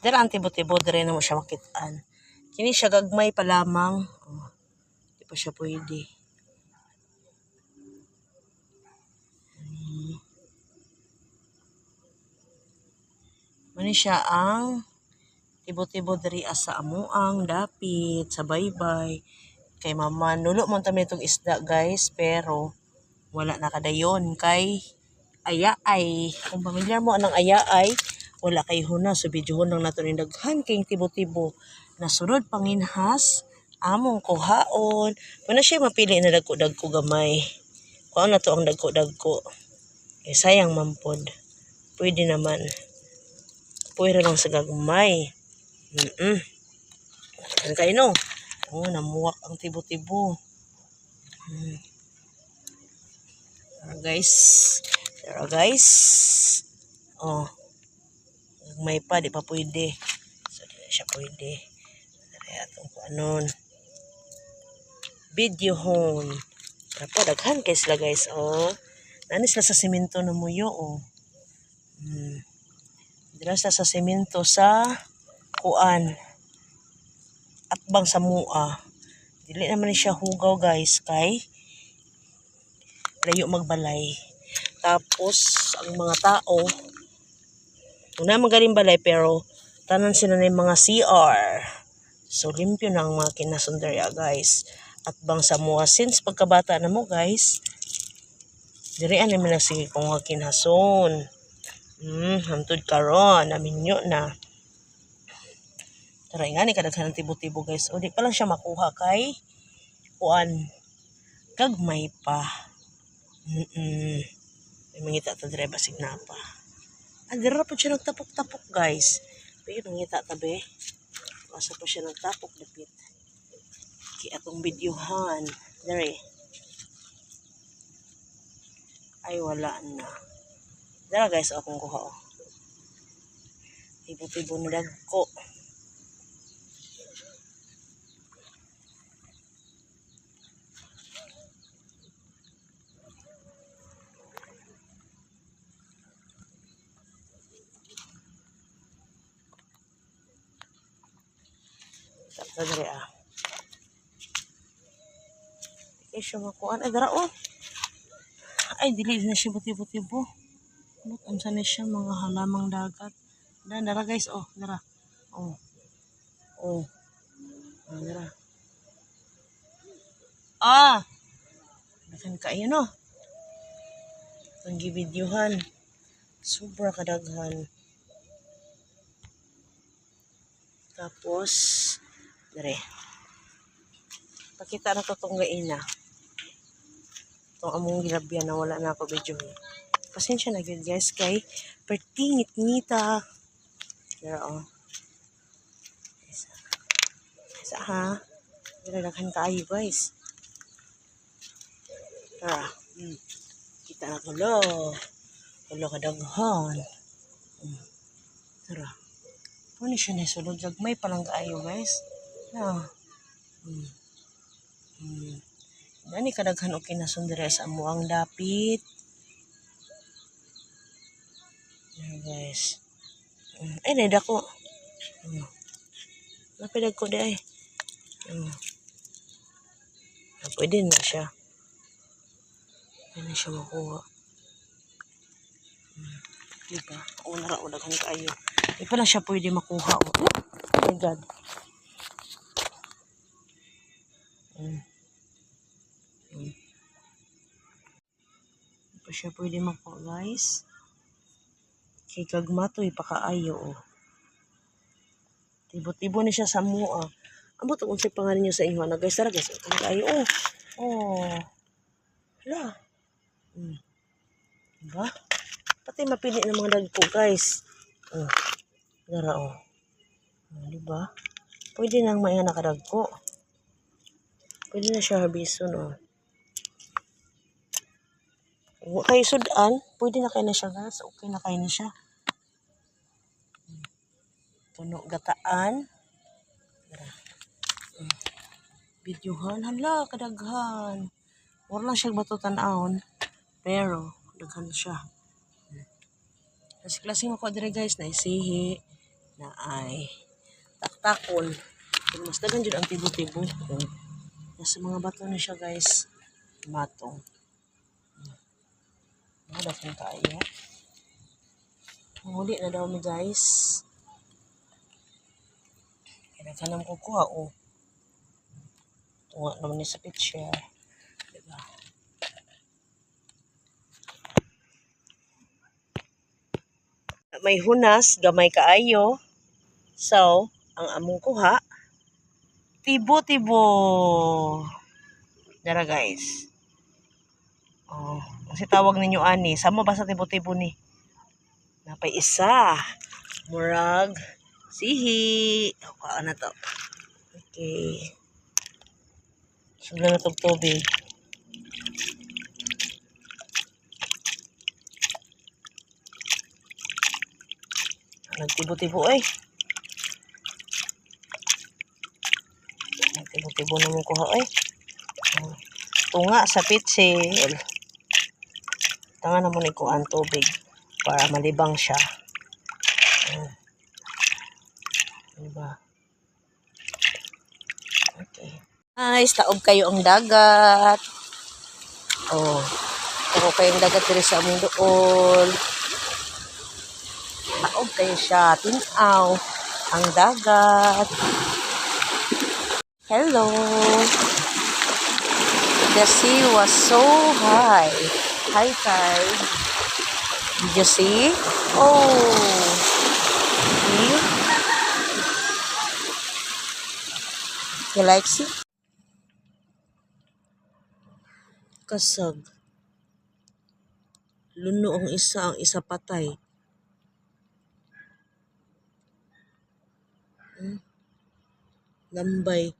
Dira ang tibo-tibo, dira na mo siya makitaan. Kini siya gagmay pa lamang. Oh, di pa siya pwede. Hmm. Mani siya ang tibo-tibo diri asa amuang dapit sa baybay. Kay mama nulo man ta itong isda guys pero wala na kadayon kay ayaay. Kung pamilyar mo anang ayaay, wala kay huna so video lang nato ni daghan kay tibo-tibo nasunod panginhas among kuhaon. Muna siya mapili na dagko-dagko gamay. Kuha na to ang dagko-dagko. Eh sayang mampod. Pwede naman. Pwede lang sa gagmay. Mm-mm. Kan kayo no? Oh, namuwak ang tibo-tibo. Hmm. Guys. Tara guys. Oh. May pa, di pa pwede. So, di siya pwede. Tara atong kung anon. Video home. Pa, daghan kay sila guys. Oh. Nani sila sa simento na muyo. Oh. Hmm. Dira sila sa simento sa kuan at bang sa mua. Dili naman siya hugaw guys kay layo magbalay. Tapos ang mga tao una magaling balay pero tanan sila na yung mga CR. So limpyo na ang mga kinasundarya guys. At bang sa since pagkabata na mo guys diri ani man sige kung mga kinason. Hmm, hantod karon naminyo na. Tara nga ni kadaghan ng tibo-tibo guys. O di pa lang siya makuha kay kuan gagmay pa. Mm -mm. May mangita ta dire basig na pa. Dira po siya nagtapok-tapok guys. Pero mangita ta be. Asa pa siya nagtapok dapit. Ki atong videohan. Dire. Ay wala na. Dara guys, akong kuha oh. Tibo-tibo na dagko. Sa dire ah. Ay siya makuan. Ay dara oh. Ay dili na siya buti-buti-bu. Look, unsa na siya mga halamang dagat. Dan dara guys oh, dara. Oh. Oh. Ah, dara. Ah. Dakan kayo no. Ang gibidyohan. Sobra kadaghan. Tapos, Dere. Pakita na to tong gaina. Itong among gilabyan na wala na ako video. Pasensya na gyud guys kay pertingit ngita. Dere oh. Isa. Isa ha. Dere daghan kaayo guys. Tara. Hmm. Kita na to lo. Tulo kadaghan. Hmm. Tara. Ano siya na sulod? Gagmay palang kaayo guys. Na. Hmm. Hmm. Nani kadaghan okay na sundere sa amuang dapit. Yan guys. Hmm. Ay, naida ko. Hmm. Napidag ko di ay. Hmm. Ah, pwede na siya. Pwede na siya makuha. Hmm. Diba? O, naraulagan kayo. Di pa lang siya pwede makuha. Oh, oh my God. Mm. Di pa siya pwede makuha guys. Kay kagmatoy pakaayo oh. Tibo-tibo ni siya sa mua. Amo to unsay pangalan niyo sa inyo na guys tara guys. Kaayo oh. Oh. Hala. Mm. Diba? Pati mapili ng mga dagpo guys. Oh. Dara oh. Oh, diba? Pwede nang may nakadagko. Pwede na siya harbison, oh. Wa kay sudan, pwede na kayo na siya, guys. Okay na kayo na siya. Tuno gataan. Videohan, hala, kadaghan. Wala lang siya bato tanawon. Pero, daghan siya. Kasi klaseng ako guys, naisihi, na ay taktakol. Kung mas dagan jud ang tibo-tibo. Nasa mga bato na siya guys. Matong. Mga dakong tayo. Muli na daw mi guys. Kaya ka nang kukuha oh. Tunga naman ni sa picture. Diba? May hunas, gamay kaayo. So, ang among kuha, tibo-tibo. Dara guys. Oh, kasi tawag ninyo ani, sama ba sa tibo-tibo ni? Napay isa. Murag sihi. Kuha na to. Okay. Sugla na tog tubig. Nagtibo-tibo eh. Nagtibo-tibo na mong kuha. Oh. Tunga sa pitsil. Tanga na mo ni kuhaan tubig para malibang siya. Oh. Diba? Okay. Guys, taob kayo ang dagat. Oh. Taob kayo ang dagat diri sa among dool. Taob kayo siya. Tinaw ang dagat. Hello. The sea was so high. High tide. Did you see? Oh. See? You like see? Kasag. Luno ang isa, ang isa patay. Hmm? Lambay.